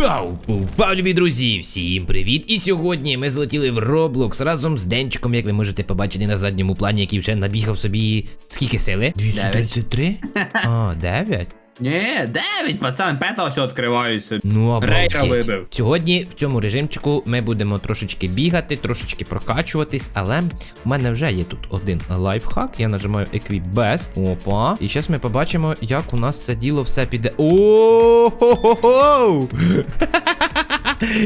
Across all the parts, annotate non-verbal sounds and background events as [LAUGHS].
Вау! Пау, любі друзі, всім привіт! І сьогодні ми злетіли в Roblox разом з Денчиком, як ви можете побачити на задньому плані, який вже набігав собі. Скільки сили? 233? О, 9? Ні, дев'ять, пацан, п'ята ось відкриваю. Ну, Рейка обалдеть. вибив. Сьогодні в цьому режимчику ми будемо трошечки бігати, трошечки прокачуватись, але у мене вже є тут один лайфхак. Я нажимаю Equip Best. Опа. І зараз ми побачимо, як у нас це діло все піде. О-хо-хо-хо! [LAUGHS]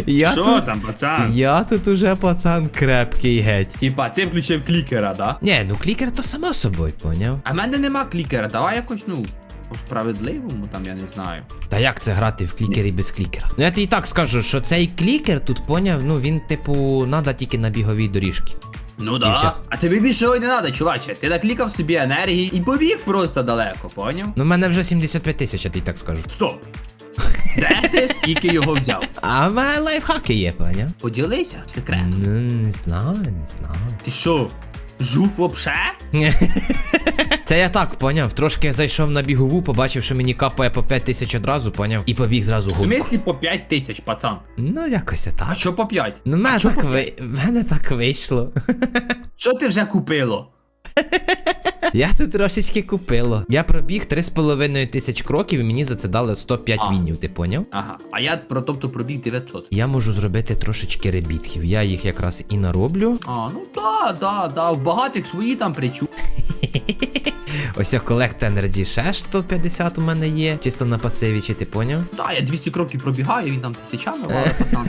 Я Що тут... там, пацан? Я тут уже пацан крепкий геть. Типа, ти включив клікера, да? Ні, ну клікер то само собою, поняв? А в мене нема клікера, давай якось, ну, по справедливому, там я не знаю. Та як це грати в клікері без клікера? Ну я тобі і так скажу, що цей клікер тут поняв, ну він, типу, надо тільки на біговій доріжки. Ну да. А тобі більше не треба, чуваче. Ти наклікав собі енергії і побіг просто далеко, поняв? Ну, в мене вже 75 тисяч, я тобі так скажу. Стоп. Де ти скільки його взяв? А в мене лайфхаки є, поняв? Поділися, секрет. Ну, не знаю, не знаю. Ти що, жук вообще? [LAUGHS] Це я так поняв. Трошки зайшов на бігову, побачив, що мені капає по 5 тисяч одразу, поняв, і побіг зразу В смислі по 5 тисяч, пацан. Ну, якось А так. що по 5? Ну, в мене так, по ви... в мене так вийшло. [LAUGHS] Що ти вже купило? Я тут трошечки купило. Я пробіг 3,5 тисяч кроків і мені за це дали 105 А. вінів, ти поняв? Ага, а я про тобто пробіг 900. Я можу зробити трошечки ребітків. Я їх якраз і нароблю. А, ну да, да, да, в багатих свої там причу. [LAUGHS] Ось Collect Energy ще 150 у мене є. Чисто на пасиві, чи ти поняв? Да, я 200 кроків пробігаю, він там тисячами валить, пацан.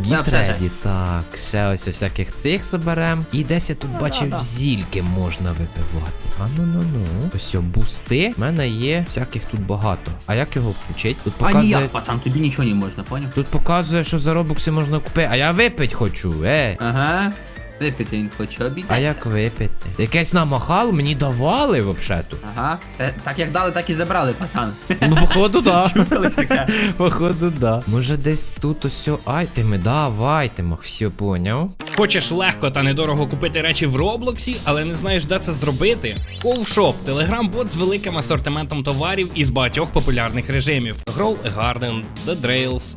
Gift все, Ready, так, ще ось всяких цих соберем. І десь я тут Ну, бачив, да, да. зільки можна випивати. А ну ну ну. Ось о, бусти. В мене є всяких тут багато. А як його включить? Тут А показує. ніяк, пацан, тобі нічого не можна, поняв? Тут показує, що за робокси можна купити. А я випить хочу, е. Ага. Випити він хоче обійдеться. А як випити? Якесь намахало мені давали взагалі-то. Ага. Е, Так як дали, так і забрали, пацан. Ну, походу, да. [LAUGHS] Таке. Походу, да. Може десь тут ось айтеми, да, в айтемах, все поняв. Хочеш легко та недорого купити речі в Роблоксі, але не знаєш, де це зробити? Ковшоп телеграм-бот з великим асортиментом товарів із багатьох популярних режимів: Grow a Garden, The Drails,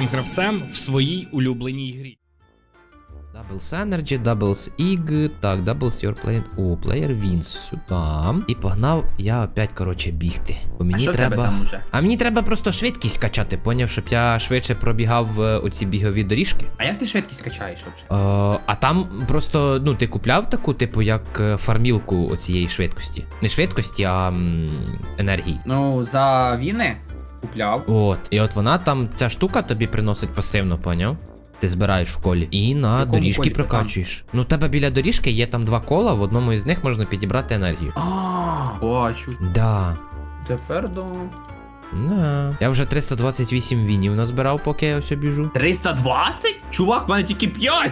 гравцем в своїй улюбленій грі. Doubles Energy, Doubles Ig, так, Doubles Your Player. О, Player Wins сюди. І погнав я опять, коротше, бігти. Бо мені що в тебе треба. там уже? А мені треба просто швидкість качати, поняв, щоб я швидше пробігав е, оці бігові доріжки. А як ти швидкість качаєш взагалі? Е, а там просто, ну, ти купляв таку, типу, як е, фармілку оцієї швидкості. Не швидкості, а м, енергії. Ну, за війни купляв. От. І от вона там, ця штука тобі приносить пасивно, поняв? Ти збираєш в колі і на якому доріжки колі, прокачуєш. Ну, у тебе біля доріжки є там два кола, в одному із них можна підібрати енергію. А, бачу. Да. Тепер до. Да. Я вже 328 вінів назбирав, поки я ось біжу. 320? Чувак, в мене тільки 5.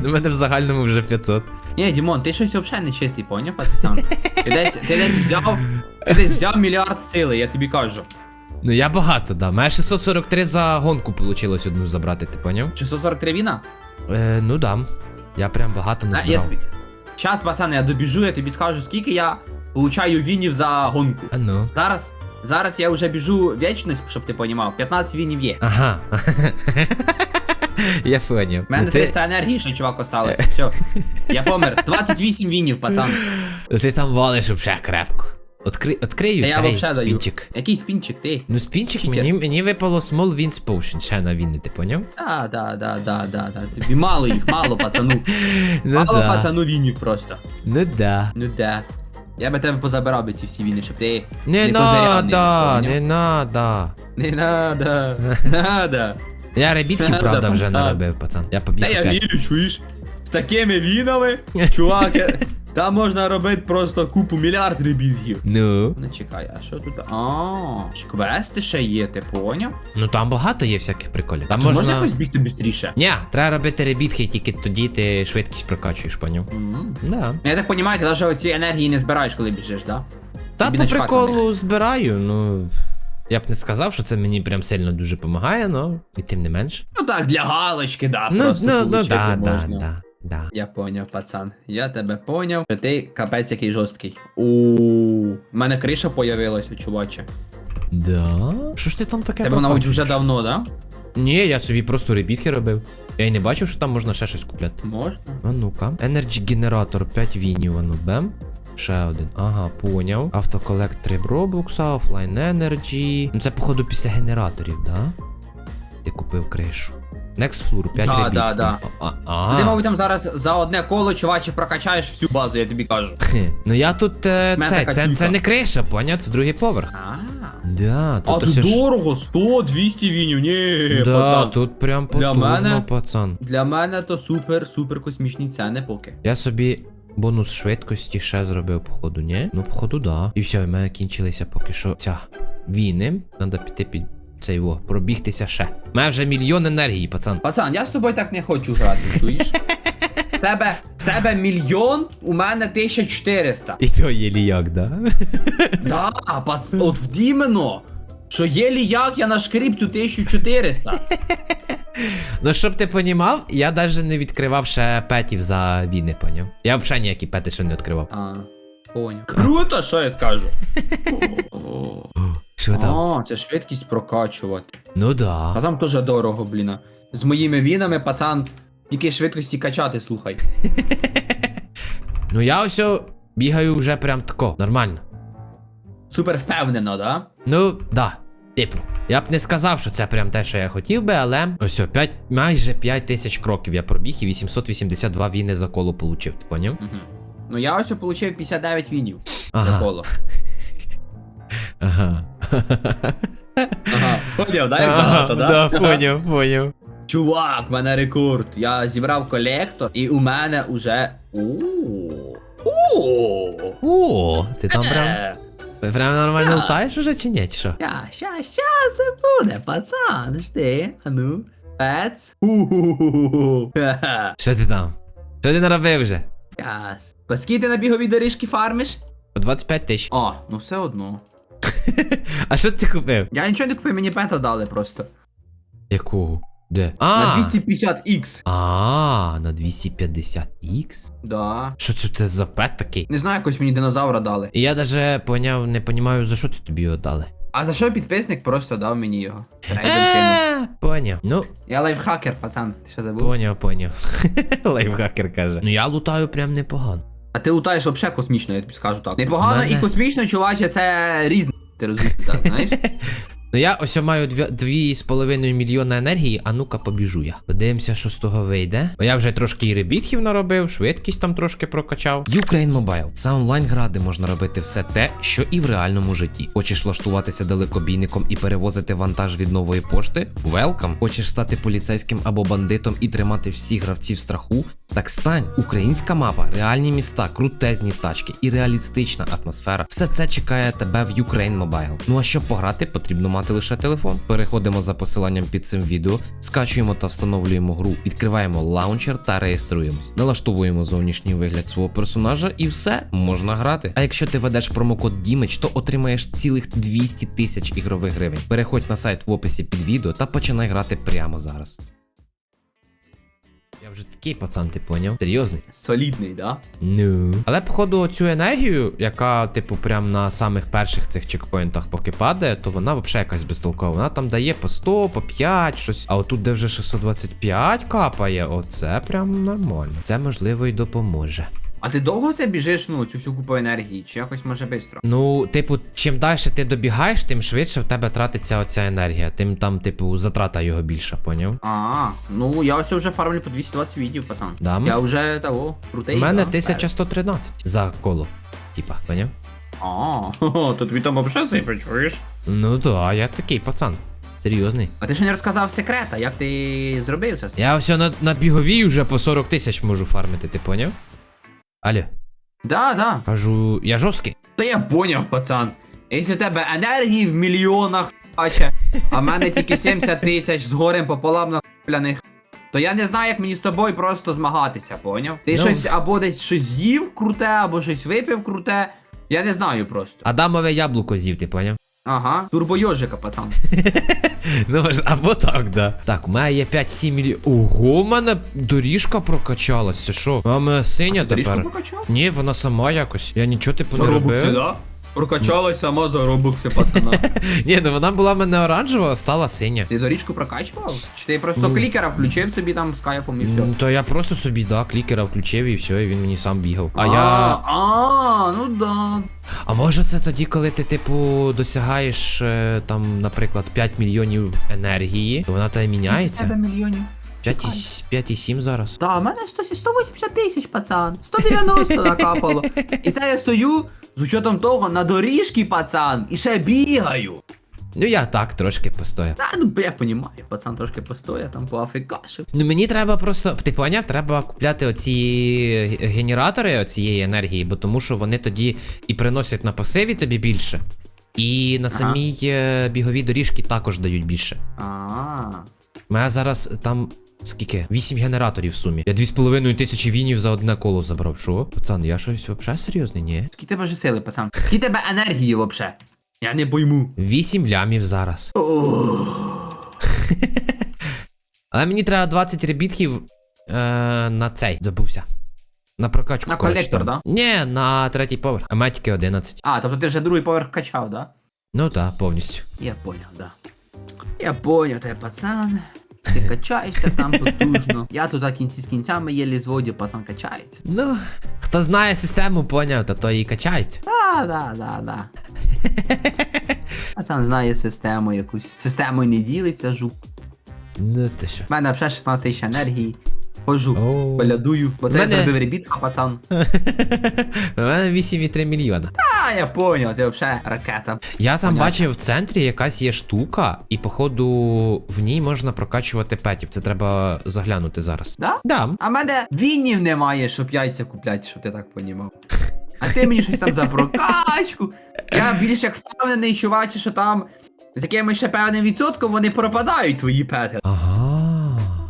[LAUGHS] У мене в загальному вже 500. Ні, Дімон, ти щось взагалі не чистий, поняв, пацан? Ти десь, ти десь взяв. Ти десь взяв мільярд сили, я тобі кажу. Ну я багато, да. Мене 643 за гонку вийшло одну забрати, ти поняв? 643 віна? Е, ну да. Я прям багато А, я назбирав. тобі... Щас, пацан, я добіжу, я тобі скажу, скільки я получаю вінів за гонку. А ну. Зараз, зараз я вже біжу вічність, щоб ти понімав. 15 вінів є. Ага. [LAUGHS] [LAUGHS] Я поняв. У мене Ну, 300 енергії, ще чувак осталося. Все. Я помер. [LAUGHS] 28 вінів, пацан. ти там валиш вже крепко. Откри... Открию Та я цей вообще даю. спінчик. Який спінчик ти? Ну, спінчик Читер. мені, мені випало Small Wins Potion, ще на вінни, ти поняв? Да, да, да, да, да, да. Тобі мало їх, мало, пацану. [LAUGHS] Ну Мало да. пацану вінів просто. Ну да. Ну да. Я би тебе позабирав би ці всі віни, щоб ти Не козиряв надо, поняв? не надо. Не надо, надо. Я ребітків, [LAUGHS] правда, вже пацан. наробив, пацан. Я побіг Та я опять. вірю, чуєш? З такими вінами, чувак, Там можна робити просто купу мільярд ребізгів. Ну. Не чекай, а що тут? А, квести ще є, ти поняв? Ну там багато є всяких приколів. Там Можна... якось бігти швидше? Ні, треба робити ребітки, тільки тоді ти швидкість прокачуєш, поняв? Да. Ну, Я так розумію, ти навіть оці енергії не збираєш, коли біжиш, да? Та по приколу збираю, ну. Я б не сказав, що це мені прям сильно дуже допомагає, но і тим не менш. Ну так, для галочки, да, Ну, просто ну, ну, получити да, да, можна. да, да. Я поняв, пацан. Я тебе поняв, що ти капець який жорсткий. У мене криша появилась, у чуваче. Да? Що ж ти там таке Тебе, мабуть, вже давно, да? Ні, я собі просто ребітки робив. Я й не бачив, що там можна ще щось купляти. Можна. А ну-ка. Energy генератор 5 вінів, а ну бем. Ще один. Ага, поняв. Автоколект 3 Roblox, офлайн Energy. Ну це, походу, після генераторів, да? Ти купив кришу. Next floor, 5 Да, да, да. А, а, Ти, мабуть, там зараз за одне коло, чуваче, прокачаєш всю базу, я тобі кажу. [LAUGHS] Хе, Ну я тут е, Мене це, така це, тілька. це не криша, поняв? Це другий поверх. А, Да, а тут тут ж- дорого, 100, 200 вінів, ні, Да, пацан. тут прям Для потужно, мене- пацан. Для мене то супер, супер космічні ціни поки. Я собі бонус швидкості ще зробив, походу, ні? Ну, походу, да. І все, в мене кінчилися поки що ця війни. Надо піти під цей во, пробігтися ще. У мене вже мільйон енергії, пацан. Пацан, я з тобою так не хочу грати, чуєш? [LAUGHS] Тебе, тебе мільйон, у мене 1400. І то є ліяк, да? [LAUGHS] Да, пацан, от вдімено, що єлі як я нашкріп цю 1400. Ну, щоб ти понімав, я навіть не відкривав ще петів за війни, поняв? Я взагалі ніякі пети ще не відкривав. А, поняв. Круто, що я скажу. Що там? А, це швидкість прокачувати. Ну да. А там теж дорого, блін. З моїми вінами, пацан, тільки швидкості качати, слухай. Ну я ось бігаю вже прям тако, нормально. Супер впевнено, да? Ну, да. Типу, я б не сказав, що це прям те, що я хотів би, але ось о, 5, майже 5 тисяч кроків я пробіг і 882 війни за коло получив, ти поняв? Угу. Ну я ось отримав 59 вінів за коло. [LAUGHS] Ага. Ага, поняв, да, як багато, да? да, поняв, поняв. Чувак, в мене рекорд. Я зібрав колектор, і у мене уже. О, ти там прям, Нормально Так. лутаєш уже чи ні, чи що? Ща, ща, ща, це буде, пацан, жди. А ну. Пец. Уху. Що ти там? Що ти наробив вже? Яс. По скільки ти на біговій доріжки фармиш? По 25 тисяч. А, ну все одно. А що ти купив? Я нічого не купив, мені пета дали просто. Яку? Де? На 250x. а, на 250X? Да. Що це те за пет такий? Не знаю, якось мені динозавра дали. І я даже поняв, не понімаю, за що ти тобі його дали. А за що підписник просто дав мені його? Рейдом кинув. Е, Поняв. Ну, Я лайфхакер, пацан. Ти що забув? поняв, поняв. [LAUGHS] Лайфхакер каже. Ну я лутаю прям непогано. А ти лутаєш вообще космічно, я тобі скажу так. Непогано Мене- і космічно, чуваче, це різне. Ти розумієш, так, знаєш? [LAUGHS] Ну я ось маю дві, дві з половиною мільйона енергії, а ну-ка побіжу я. Подивимося, що з того вийде. Бо я вже трошки і ребітхів наробив, швидкість там трошки прокачав. Ukraine Mobile – це онлайн-гра, де можна робити все те, що і в реальному житті. Хочеш влаштуватися далекобійником і перевозити вантаж від нової пошти? Велкам. Хочеш стати поліцейським або бандитом і тримати всіх гравців страху? Так стань. Українська мапа, реальні міста, крутезні тачки і реалістична атмосфера. Все це чекає тебе в Ukraine Mobile. Ну а щоб пограти, потрібно мати лише телефон. Переходимо за посиланням під цим відео, скачуємо та встановлюємо гру, відкриваємо лаунчер та реєструємось. Налаштовуємо зовнішній вигляд свого персонажа і все можна грати. А якщо ти ведеш промокод Дімич, то отримаєш цілих 200 тисяч ігрових гривень. Переходь на сайт в описі під відео та починай грати прямо зараз. Я вже такий пацан, ти поняв? Серйозний? Солідний, да? Ну. Але походу цю енергію, яка, типу, прям на самих перших цих чекпоінтах поки падає, то вона взагалі якась безтолкова. Вона там дає по 100, по 5, щось. А отут, де вже 625 капає, оце прям нормально. Це можливо і допоможе. А ти довго це біжиш, ну, цю всю купу енергії, чи якось може швидко? Ну, типу, чим далі ти добігаєш, тим швидше в тебе тратиться оця енергія. Тим там, типу, затрата його більша, поняв? А, ну я ось вже фармлю по 220 відео, пацан. Да, Я вже того, крутий. У мене да, 1113 за коло. Типа, поняв? А, [LAUGHS] то тобі там взагалі сипе, чуєш? Ну да, я такий пацан. Серйозний. А ти ще не розказав секрета, як ти зробив це? Я ось на, на біговій вже по 40 тисяч можу фармити, ти поняв? Алло. Да, да. Кажу, я жорсткий. Та я поняв, пацан. Якщо в тебе енергії в мільйонах, бача, а в мене тільки 70 тисяч з горем пополам нахуляних, то я не знаю, як мені з тобою просто змагатися, поняв? Ти Ну. щось або десь щось з'їв круте, або щось випив круте. Я не знаю просто. Адамове яблуко з'їв, ти поняв? Ага, турбойожика, пацан. [LAUGHS] [LAUGHS] Ну, може, або так, да. Так, у мене є 5-7 мілі. Ого, у мене доріжка прокачалась. Це що? А в мене синя тепер. прокачав? Ні, вона сама якось. Я нічого типу не робив. Да? Прокачалась сама заробокси, пацана. [LAUGHS] Ні, ну вона була в мене оранжева, а стала синя. Ти доріжку прокачував? Чи ти просто Ну. клікера включив собі там з кайфом і все? Ну, То я просто собі, да, клікера включив і все, і він мені сам бігав. А я. А, ну да. А може це тоді, коли ти, типу, досягаєш е, там, наприклад, 5 мільйонів енергії, то вона тебе Скільки в тебе міняється? мільйонів? 5,7 зараз. Та, у мене 100, 180 тисяч, пацан. 190 накапало. І це я стою з учетом того на доріжці, пацан, і ще бігаю. Ну я так трошки постояв. Та, ну я понімаю, пацан трошки постояв там по африкашив. Ну мені треба просто, ти поняв, треба купляти оці генератори цієї енергії, бо тому що вони тоді і приносять на пасиві тобі більше. І на самій е, біговій доріжці також дають більше. А. У мене зараз там скільки? 8 генераторів в сумі. Я 2,5 тисячі вінів за одне коло забрав. Що? Пацан, я щось взагалі серйозний, ні? Скільки тебе вже сили, пацан? Скільки тебе енергії вообще? Я не пойму. 8 лямів зараз. [LAUGHS] Але мені треба 20 ребітків е, на цей. Забувся. На прокачку. На коротше, колектор, там. Ні, на третій поверх. А тільки 11. А, тобто ти вже другий поверх качав, да? Ну так, повністю. Я понял, да. Я понял тебе, пацан. Ти качаєшся там потужно. Я тут кінці з кінцями єлі зводю, пацан качається. Ну, хто знає систему, поняв, то то і качається. Да, да, да, да. Пацан знає систему якусь. Системою не ділиться, жук. Ну ти що. У мене вже 16 тисяч енергії. Хожу, Оу. полядую. Бо це я Мене- зробив ребітка, пацан. [LAUGHS] У мене 8,3 мільйона. А, я понял, ти взагалі ракета. Я там Понятно. бачив в центрі якась є штука, і походу в ній можна прокачувати петів. Це треба заглянути зараз. Да? Да. А в мене вінів немає, щоб яйця купляти, щоб ти так понімав. А ти мені щось там за прокачку. Я більш як впевнений, чувачі, що там з якимось ще певним відсотком вони пропадають твої пети.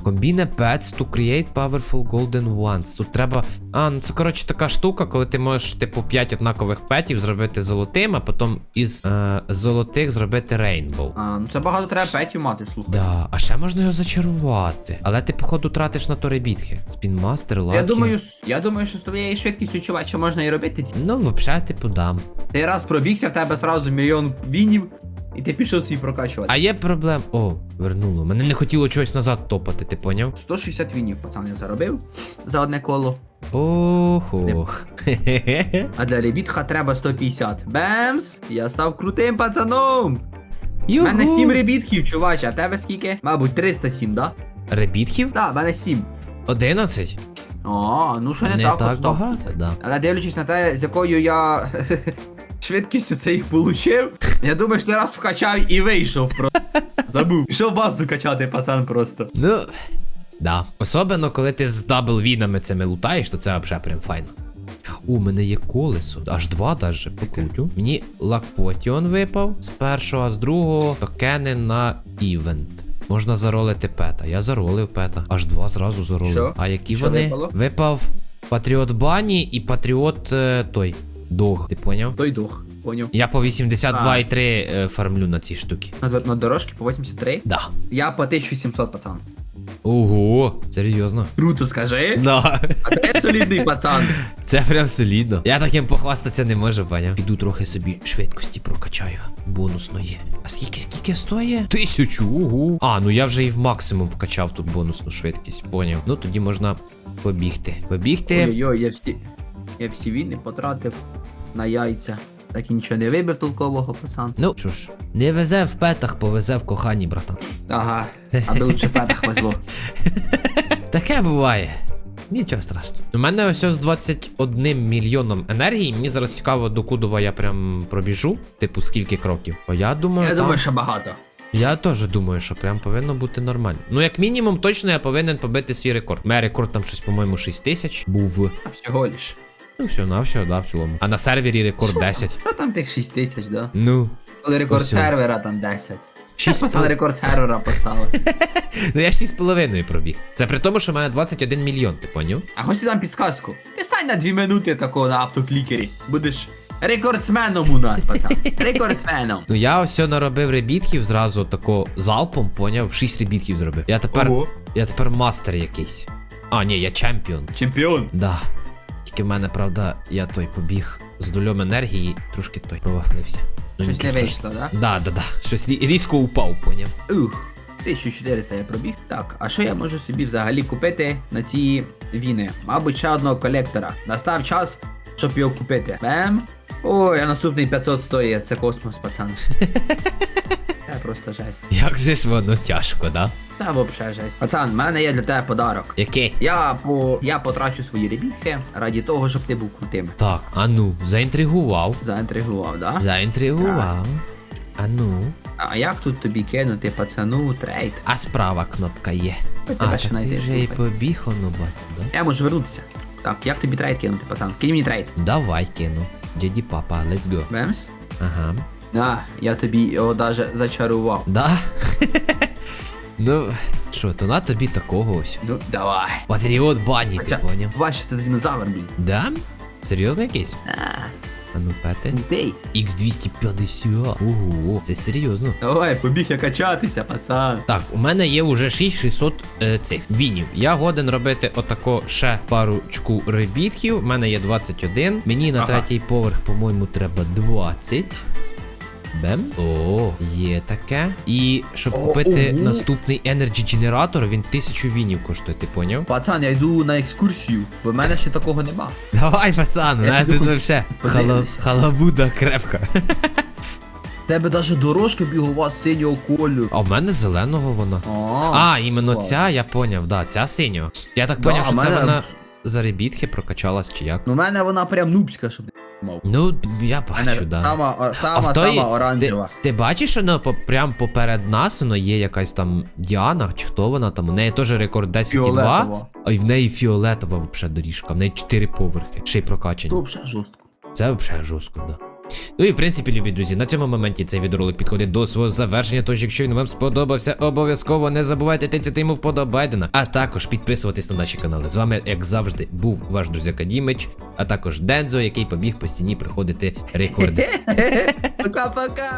Combine pets to create powerful golden ones. Тут треба. А, ну це коротше така штука, коли ти можеш, типу, 5 однакових петів зробити золотим, а потім із е, золотих зробити рейнбоу. А, ну це багато треба петів мати, слухай. Да, а ще можна його зачарувати. Але ти, походу, тратиш на то ребітки. Спінмастер, лакі. Я думаю, я думаю, що з твоєю швидкістю, чуваче, можна і робити ці. Ну, взагалі, типу, дам. Ти раз пробігся, в тебе сразу мільйон вінів, і ти пішов свій прокачувати. А є проблем. О, вернуло. Мене не хотіло чогось назад топати, ти поняв? 160 вінів, пацан, я заробив за одне коло. Ого. А для ребітха треба 150. Бемс! Я став крутим пацаном! У мене 7 ребітків, чувач, а тебе скільки? Мабуть, 307, да? Ребітків? Да, в мене 7. 11? А, ну що не, Не так, так от багато, да. Але дивлячись на те, з якою я [LAUGHS] швидкістю це їх получив, я думаю, що ти раз вкачав і вийшов просто. [LAUGHS] Забув. Пішов базу качати, пацан просто. Ну, да. Особливо, коли ти з дабл вінами цими лутаєш, то це взагалі прям файно. У мене є колесо, аж два даже покрутю. Мені лакпотіон випав з першого, а з другого токени на івент. Можна заролити пета. Я заролив пета. Аж два зразу заролив. Що? А які Що вони? випало? Випав Патріот Бані і Патріот е, той. Дог, ти поняв? Той дух, поняв. Я по 82,3 е, фармлю на ці штуки. На, на дорожки по 83. Да. Я по 1700, пацан. Ого, серйозно. Круто, скажи. Да. А це солідний пацан. [LAUGHS] Це прям солідно. Я таким похвастатися не можу, поняв. Піду трохи собі швидкості прокачаю. Бонусної. А скільки скільки стоїть? Тисячу. Ого. А, ну я вже і в максимум вкачав тут бонусну швидкість, поняв. Ну тоді можна побігти. Побігти. Ой-ой, я всі, я всі війни потратив на яйця. Так і нічого не вибір толкового, пацан. Ну що ж, не везе в петах, повезе в коханні, братан. Ага, аби лучше в петах везло. [LAUGHS] Таке буває. Нічого страшного. У мене ось з 21 мільйоном енергії. Мені зараз цікаво, до Кудова я прям пробіжу. Типу, скільки кроків. Бо я думаю, Я там... думаю, що багато. Я теж думаю, що прям повинно бути нормально. Ну, як мінімум, точно я повинен побити свій рекорд. Мій рекорд там щось, по-моєму, 6 тисяч був. А всього лиш. Ну, все, на все, да, в цілому. А на сервері рекорд 10. Що там тих 6 тисяч, да? Ну. Коли рекорд Ось. сервера там 10. Шість Шість пацан рекорд сервера поставив. [LAUGHS] Ну я 6,5 пробіг. Це при тому, що в мене 21 мільйон, ти поняв? А хочете дам підсказку? Ти стань на 2 минути такого на автоклікері. Будеш рекордсменом у нас, пацан. [LAUGHS] Рекордсменом. Ну я ось наробив ребітків зразу тако залпом, поняв, 6 ребітків зробив. Я тепер. Ого. Я тепер мастер якийсь. А, ні, я чемпіон. Чемпіон. Да. Тільки в мене, правда, я той побіг з нульом енергії, трошки той провахлився. Ну, Щось не вийшло, да? Да, да, да. Щось різко упав, поняв. Ух. 1400 я пробіг. Так, а що я можу собі взагалі купити на ці війни? Мабуть, ще одного колектора. Настав час, щоб його купити. Бем. Ой, а наступний 500 стоїть, це космос, пацан. [LAUGHS] Це просто жесть. Як же ж воно тяжко, да? Та взагалі жесть. Пацан, в мене є для тебе подарок. Яке? Я по я потрачу свої ребітки раді того, щоб ти був крутим. Так, а ну, заінтригував. Заінтригував, да? Заінтригував. А ну. А як тут тобі кинути, пацану, трейд? А справа кнопка є. А, тебе так ще ти вже і слухай. побіг, бачу, да? Я можу вернутися. Так, як тобі трейд кинути, пацан? Кинь мені трейд. Давай кину. Дяді папа, let's go. Бемс? Ага. На, я тобі його даже зачарував. Да? [LAUGHS] ну, що, то на тобі такого ось. Ну, давай. Патріот бані, ти Хоча, поняв? бачиш, це динозавр, блін. Да? Серйозно якийсь? А, А ну пети. Крутий. X250. Ого, це серйозно. Давай, побіг я качатися, пацан. Так, у мене є уже 6600 е, цих вінів. Я годен робити отако ще парочку ребітків. У мене є 21. Мені на Ага. третій поверх, по-моєму, треба 20. Бем. О, є таке. І щоб О, купити ого. наступний Energy Generator, він 1000 вінів коштує, ти поняв? Пацан, я йду на екскурсію, бо в мене ще такого нема. Давай, пацан, у нас тут хоч халабуда крепка. Тебе даже дорожка бігова синього кольору. А в мене зеленого вона. А, А, іменно ця, я поняв, да, ця синього. Я так Да, поняв, що це мене- вона за ребітки прокачалась чи як. Ну, в мене вона прям нубська, щоб мав. Ну, я бачу, так. да. Сама, о- сама, той, сама ти, оранжева. ти бачиш, воно по, прям поперед нас, воно є якась там Діана, чи хто вона там. У неї теж рекорд 10,2, Фіолетова. а й в неї фіолетова взагалі доріжка, в неї 4 поверхи, ще й прокачані. Це взагалі жорстко. Це взагалі жорстко, да. Ну і в принципі, любі друзі, на цьому моменті цей відеоролик підходить до свого завершення. Тож, якщо він вам сподобався, обов'язково не забувайте тицяти йому вподобайдена, а також підписуватись на наші канали. З вами, як завжди, був ваш друзяка Дімич, а також Дензо, який побіг по стіні приходити рекорди. [LAUGHS] Пока-пока.